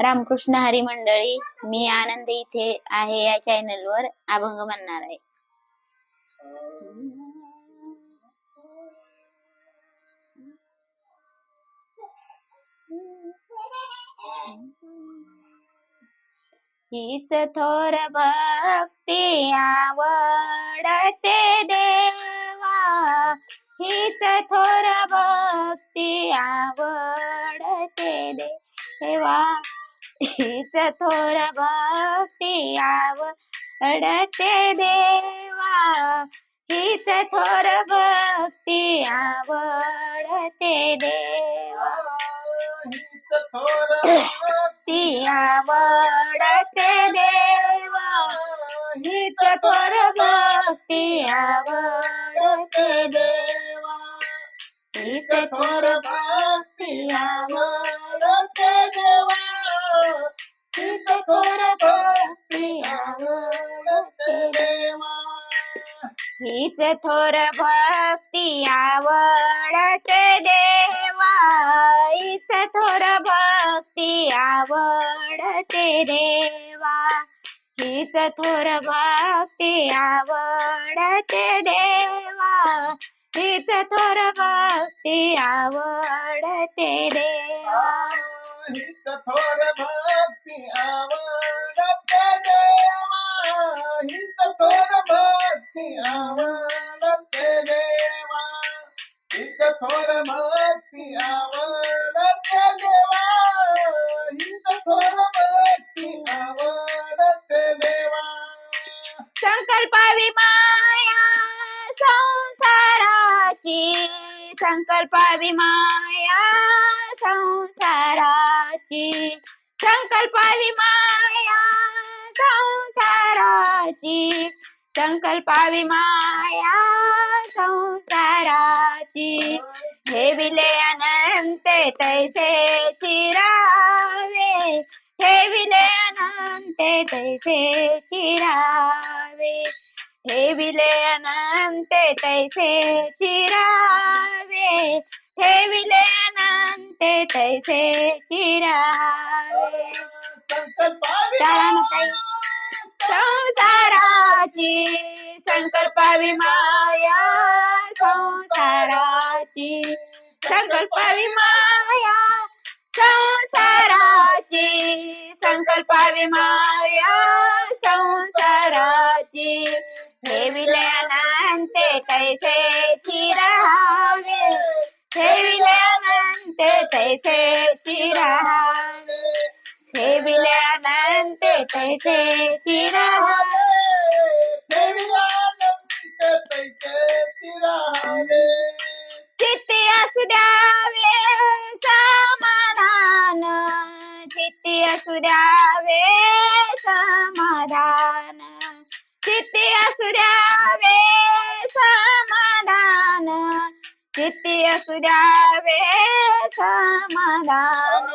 रामकृष्ण हरी मंडळी मी आनंद इथे आहे या चॅनल वर. अभंग म्हणणार आहे. हीच थोर भक्ती आवडते देवा. हीच थोर भक्ती आवडते देवा. हीच थोर भक्ती आवडते देवा. हीच थोर भक्ती आवडते देवा. ती आवडते देवा. हीच थोर भक्ती आवडते देवा. हीच थोर भक्ती आवडते देवा. हीच थोर भक्ती आवडते देवा. हीच थोर भक्ती आवडते देवा. हीच थोर भक्ती आवडते देवा. हीच थोर भक्ती भक्ती आवडते देवा. हित थोर भक्ती आवडते देवा. हित थोर भक्ती आवडते देवा. हित थोर भक्ती आवडते देवा. हित थोर भक्ती आवडते देवा. संकल्पावी माया संकल्पावी माया संसाराची. संकल्पावी माया संसाराची. संकल्पावी माया संसाराची. हे विले अनंत तैसे चिरावे. हे विले अनंत तैसे चिरावे. हे विले अनंत तैसे चिरावे. हे विले अनंत तैसे चिरावे. संसाराची संकल्पावी माया संसाराची संकल्पावी माया संसाराची संकल्पावी माया संसाराची हे विलयनांत तैसे चिरावे हे विलयनांत तैसे चिरावे हे विलयनांत तैसे चिरावे चित्ती असू किती असू द्यावे समाधान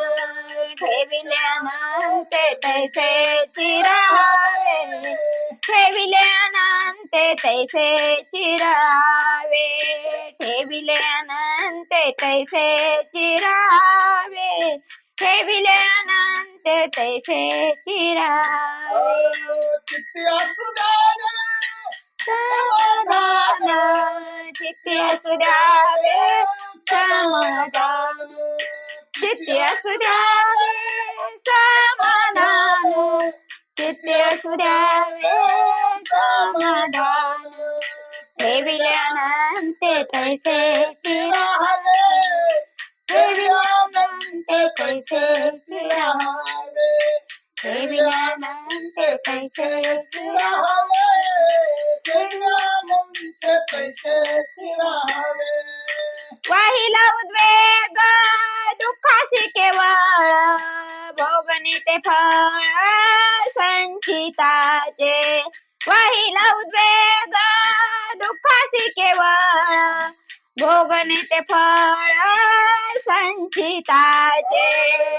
ठेविल्यानंत तैसे चिरावे ठेविले ते तैसे चिरावे ठेविले ते तैसे चिरावे ठेविले ते तैसे चिरावे समाधान किती असू द्यावे चित्ती असू द्यावे समाधान चित्ती असू द्यावे समाधान ठेविल्यानंत तैसे चिरावे ठेविल्यानंत तैसे चिरावे ठेविल्यानंत तैसे चिरावे वाहिला भोगणे फळ संचिताचे. वाहिला उद्वेग दुःखाशी केवळ. भोगणे ते फळ संचिताचे.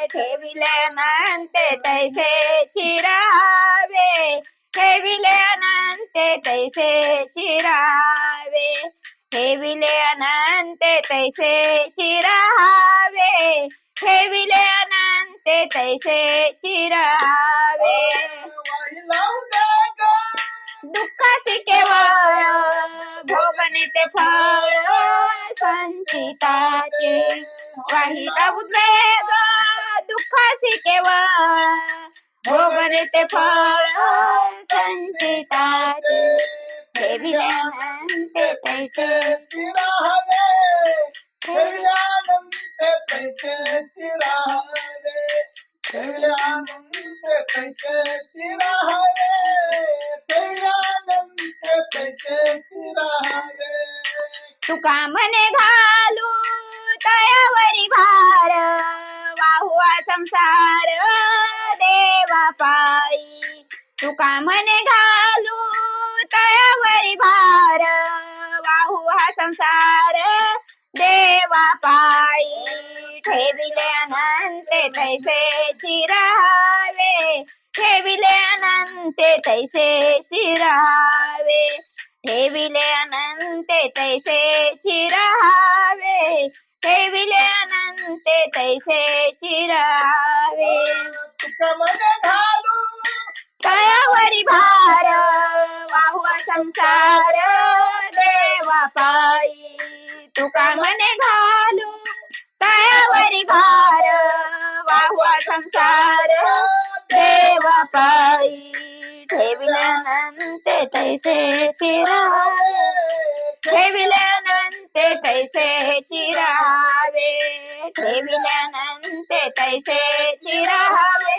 ठेविले म्हणते तैसे चिरावे. ठेविले अनंत तैसे चिरावे. ठेविले अनंत तैसे चिरावे. ठेविले अनंते तैसे चिरावे। वाही लावू दे ग दुःखासी केवळ भोगणे ते फळ संचिताचे वाहिता उद्वेग दुःखासी केवळ भोगणे ते फळ संचिताचे ठेविले अनंते तैसे चिरावे ठेवल्यानंतर तैसे चिरावे ठेवल्यानंतर तैसे चिरावे ठेवल्यानंतर तैसे चिरावे तुका म्हणे घालू तयावरी भार वाहू हा संसार देवा पायी तुका म्हणे घालू तयावरी भार वाहू हा संसार देवा पायी ठेविले अनंते तैसे चिरावे. ठेविले अनंते तैसे चिरावे. ठेविले अनंते तैसे चिरावे. ठेविले अनंते तैसे चिरावे. घालू तयावरी भार वाहू संसार देवा पायी तुका मने घालू. तयावरी भार वाहुआ संसार. देवा पायी ठेविल्यानंते तैसे चिरावे ठेविल्यानंते तैसे चिरावे. ठेविल्यानंते तैसे चिरावे.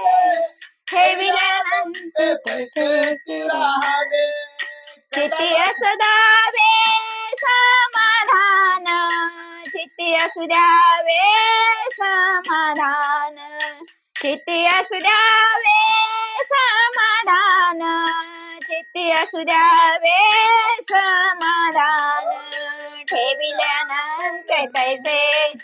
ठेविल्यानंते तैसे चिरावे. किती असदावे सा असू द्यावे समाधान चित्ती असू द्यावे समाधान चित्ती असू द्यावे समाधान ठेविल्यानंतर तैसे